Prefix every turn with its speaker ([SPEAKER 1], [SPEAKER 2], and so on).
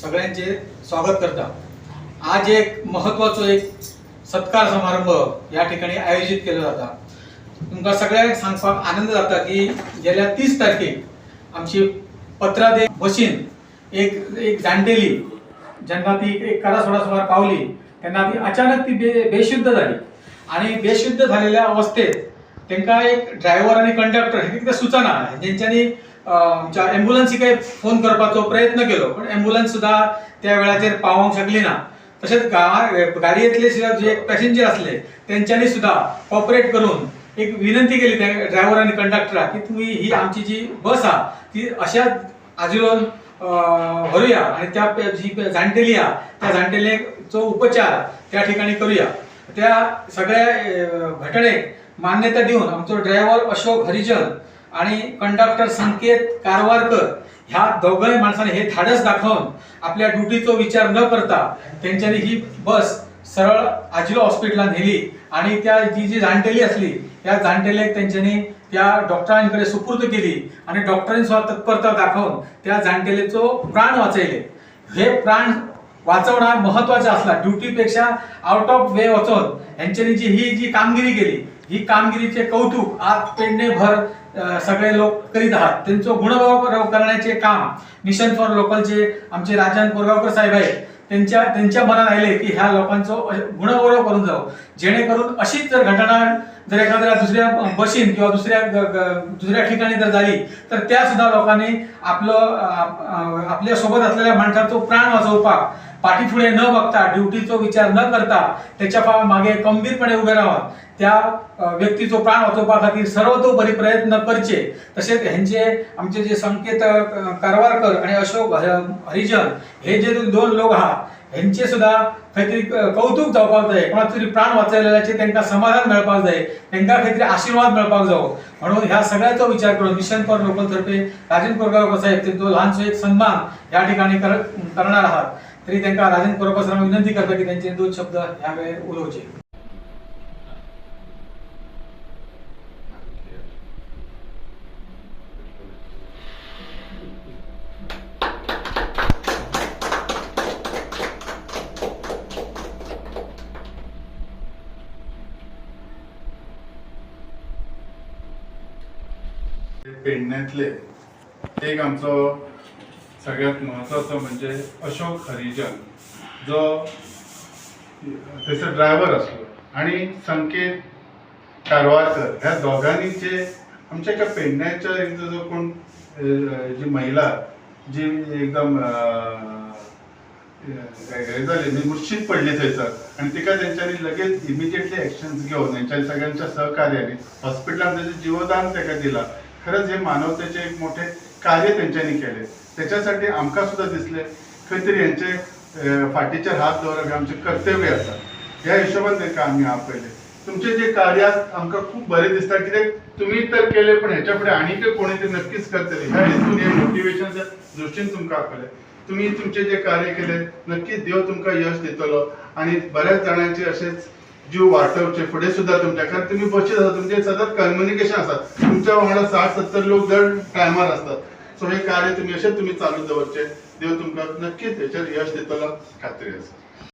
[SPEAKER 1] सगळ्यांचे स्वागत करता आज एक महत्वाचो एक सत्कार समारंभ या ठिकाणी आयोजित केला जाता. तुमकां सगळ्यांक सांगपाक आनंद जाता की गेल्या तीस तारखेक आमची पत्रादे बशीन एक एक जाणटेली जेन्ना ती एक करा सोडा सुमार पावली तेन्ना ती अचानक ती बे बेशुद्ध जाली आणि बेशुद्ध झालेल्या अवस्थेत तांकां एक ड्रायव्हर आणि कंडक्टर हे सुचना जेंच्यांनी आमच्या एम्ब्युलन्सीक फोन करपाचो प्रयत्न केलो पण एम्ब्युलन्स सुद्दां त्या वेळाचेर पावोंक शकली ना. तशेंच गाडयेंतले सुद्दां जे पॅसेंजर आसले तेंच्यांनी सुद्दां कॉपरेट करून एक विनंती केली त्या ड्रायव्हर आणि कंडक्टराक की तुम्ही ही आमची जी बस आहा ती अशा आजिलोन व्हरूया आणि त्या जी जाण्टेली जाणटेली आहा त्या जाणटेलीचो उपचार त्या ठिकाणी करूया. त्या सगळ्या घटनेक मान्यता दिवन आमचो ड्रायव्हर अशोक हरिजन आणि कंडक्टर संकेत कारवारकर ह्या दोघंही माणसाने हे धाडस दाखवून आपल्या ड्युटीचो विचार न करता त्यांच्यानी ही बस सरळ आजिलो हॉस्पिटलला नेली. आणि त्या जी जी जाणटेली असली त्या जाणटेल्याक त्यांच्यानी त्या डॉक्टरांकडे सुपूर्द केली आणि डॉक्टरांनी सुद्धा तत्परता दाखवून त्या जाणटेलेचो प्राण वाचयले हे प्राण वाचवणं महत्त्वाचा असला. ड्युटीपेक्षा आउट ऑफ वे वचून यांच्यानी जी ही जी कामगिरी केली ही कामगिरीचे कौतुक आज पेडणेभर भर सगळे लोक करीत आहात. त्यांचं गुणभाव करण्याचे काम मिशन फॉर लोकलचे आमचे राजन कोरगावकर साहेब आहेत. त्यांच्या त्यांच्या मनात राहिले की ह्या लोकांचो गुणगौरव करून जाऊ जेणेकरून अशीच जर घटना जर एखाद्या दुसऱ्या बशीन किंवा दुसऱ्या दुसऱ्या ठिकाणी जर झाली तर त्या सुद्धा लोकांनी आपलं आपल्यासोबत असलेल्या माणसाचो प्राण वाचवपाक पाठीपुढे न बघता ड्युटीचो विचार न करता त्याच्यामागे खंबीरपणे उभे राहावं. त्या व्यक्तीचो प्राण वाचोवपा खातीर सर्वतोपरी प्रयत्न करचे. तशेंच हेंचे आमचे जे संकेत कारवारकर आणि अशोक हरिजन हे जे दोन लोक आहात हेंचे सुद्धा खंय तरी कौतुक जावपाक जाय. कोणाक तरी प्राण वाचयलेल्याचे तांकां समाधान मेळपाक जाय. तांकां तरी आशिर्वाद मेळपाक जावो. म्हणून ह्या सगळ्याचो विचार करून मिशन फॉर लोकल तर्फे राजन कोरगावकर साहेब तेंचो ल्हानसो एक सन्मान ह्या ठिकाणी कर- करणार आहात. तरी तांकां राजन कोरगावकर साहेब विनंती करता की त्यांचे दोन शब्द ह्या वेळेर उलोवचे
[SPEAKER 2] पेडण्यातले एक आमचो सगळ्यात महत्वाचो म्हणजे अशोक हरिजन जो थंयसर ड्रायव्हर आसलो आणि संकेत कारवारकर ह्या दोघांनी जे आमच्या एका पेडण्याच्या एक जो कोण जी महिला जी एकदम अं, हे झाली म्हणजे मुर्शीद पडली थंयसर आणि तिका तेंच्यांनी लगेच इमिजिएटली ॲक्शन्स घेऊन त्यांच्या सगळ्यांच्या सहकार्याने हॉस्पिटलात त्याचे जीवदान ताका दिला खरंच हे मानवतेचे एक मोठे कार्य त्यांच्यानी केले. त्याच्यासाठी आमकां सुद्धा दिसले. खंय तरी यांचे फाटीचेर हात दवरप हे आमचे कर्तव्य आसा ह्या हिशोबान तांकां आमी आपयले तुमचे जे कार्य आमकां खूप बरें दिसता कित्याक तुमी तर केले पण ह्याच्या फुडें आनीक कोणी ते नक्कीच करतले ह्या हेतून हे मोटिवेशनच्या दृश्टीन तुमकां आपले. तुम्ही तुमचे जे कार्य केले नक्कीच देव तुमकां यश दितलो. आणि बऱ्याच जाणांचे असेच जीव वाटवचे फुडें सुद्धा तुमच्या कारण तुम्ही बशीत आसा तुमचे सतत कम्युनिकेशन आसा तुमच्या वांगडा साठ सत्तर लोक दर टायमार असतात. सो हे कार्य तुम्ही अशेंच तुम्ही चालू दवरचे देव तुमकां नक्कीच हेचेर यश दितलो खात्री आसा